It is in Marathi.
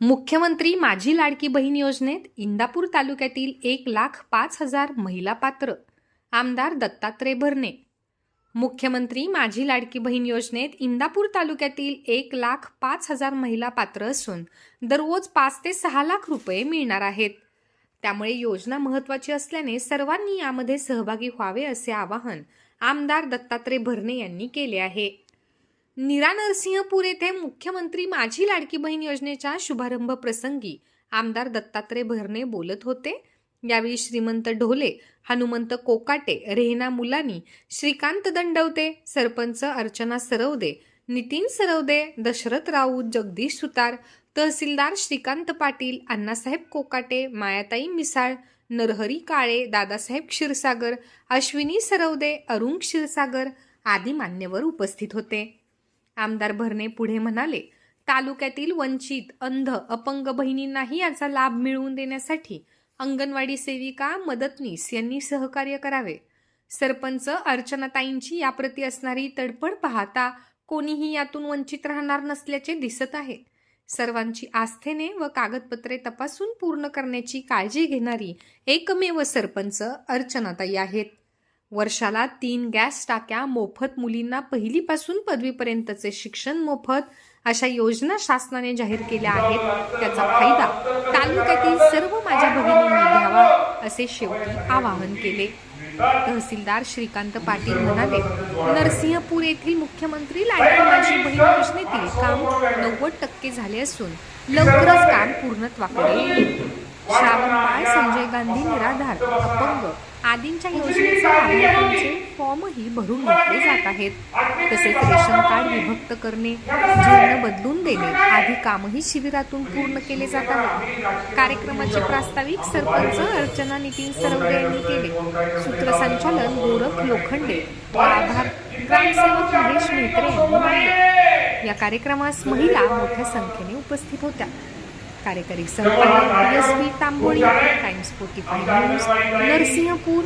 मुख्यमंत्री माझी लाडकी बहीण योजनेत इंदापूर तालुक्यातील एक लाख पाच हजार महिला पात्र आमदार दत्तात्रय भरणे. मुख्यमंत्री माझी लाडकी बहीण योजनेत इंदापूर तालुक्यातील एक लाख पाच हजार महिला पात्र असून दररोज पाच ते सहा लाख रुपये मिळणार आहेत. त्यामुळे योजना महत्त्वाची असल्याने सर्वांनी यामध्ये सहभागी व्हावे असे आवाहन आमदार दत्तात्रय भरणे यांनी केले आहे. निरा नरसिंहपूर येथे मुख्यमंत्री माझी लाडकी बहीण योजनेच्या शुभारंभ प्रसंगी आमदार दत्तात्रय भरणे बोलत होते. यावेळी श्रीमंत ढोले हनुमंत कोकाटे रेहना मुलानी श्रीकांत दंडवते सरपंच अर्चना सरवदे नितीन सरवदे दशरथ राऊत जगदीश सुतार तहसीलदार श्रीकांत पाटील अण्णासाहेब कोकाटे मायाताई मिसाळ नरहरी काळे दादासाहेब क्षीरसागर अश्विनी सरवदे अरुण क्षीरसागर आदी मान्यवर उपस्थित होते. आमदार भरणे पुढे म्हणाले तालुक्यातील वंचित अंध अपंग बहिणींनाही याचा लाभ मिळवून देण्यासाठी अंगणवाडी सेविका मदतनीस यांनी सहकार्य करावे. सरपंच अर्चनाताईंची याप्रती असणारी तडफड पाहता कोणीही यातून वंचित राहणार नसल्याचे दिसत आहे. सर्वांची आस्थेने व कागदपत्रे तपासून पूर्ण करण्याची काळजी घेणारी एकमेव सरपंच अर्चनाताई आहेत. वर्षाला तीन गॅस टाक्या मोफत मुलींना पहिलीपासून पदवीपर्यंतचे शिक्षण मोफत अशा योजना शासनाने जाहीर केल्या आहेत. त्याचा फायदा तालुक्यातील सर्व माझ्या बहिणींनी घ्यावा असे शेवटी आवाहन केले. तहसीलदार श्रीकांत पाटील म्हणाले नरसिंहपूर येथील मुख्यमंत्री लाडकी माझी बहीण योजनेतील काम नव्वद टक्के झाले असून लवकरच काम पूर्णत्वाकडे येईल. श्रावणबाळ संजय गांधी निराधार अपंग. आदींच्या योजनेचे लाभार्थ्यांचे फॉर्मही भरून घेतले जात आहेत. तसेच रेशन कार्ड विभक्त करणे जीर्ण बदलून देणे आदी कामही शिबिरातून पूर्ण केले जात आहेत कार्यक्रमाचे प्रास्ताविक सरपंच अर्चना नितीन सरवडे यांनी केले. सूत्रसंचालन गोरख लोखंडे. व आभार ग्रामसेवक महेश मेहत्रे यांनी या कार्यक्रमास महिला मोठ्या संख्येने उपस्थित होत्या. કાર્યકારી સંકલન SP Tamboli Times forty five news Narsinghpur